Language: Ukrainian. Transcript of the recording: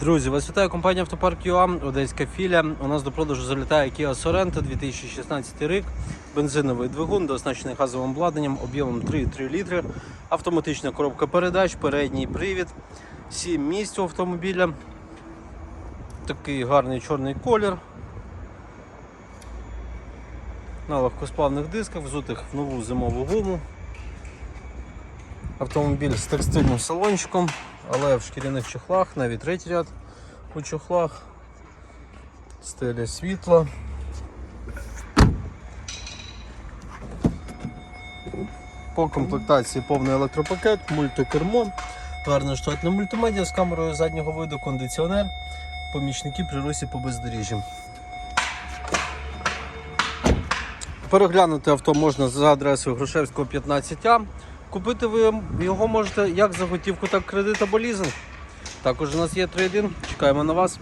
Друзі, вас вітає компанія Автопарк ЮА, Одеська філія. У нас до продажу залітає Kia Sorento 2016 рік. Бензиновий двигун, дооснащений газовим обладнанням, об'ємом 3,3 літри, автоматична коробка передач, передній привід, 7 місць у автомобіля. Такий гарний чорний колір. На легкосплавних дисках, взутих в нову зимову гуму. Автомобіль з текстильним салончиком, але в шкіряних чохлах, навіть третій ряд у чохлах, стеля світла. По комплектації повний електропакет, мультикермо, гарне штатне мультимедіа з камерою заднього виду, кондиціонер, помічники при русі по бездоріжжі. Переглянути авто можна за адресою Грушевського 15А. Купити ви його можете як за готівку, так кредит або лізинг. Також у нас є трейдинг. Чекаємо на вас.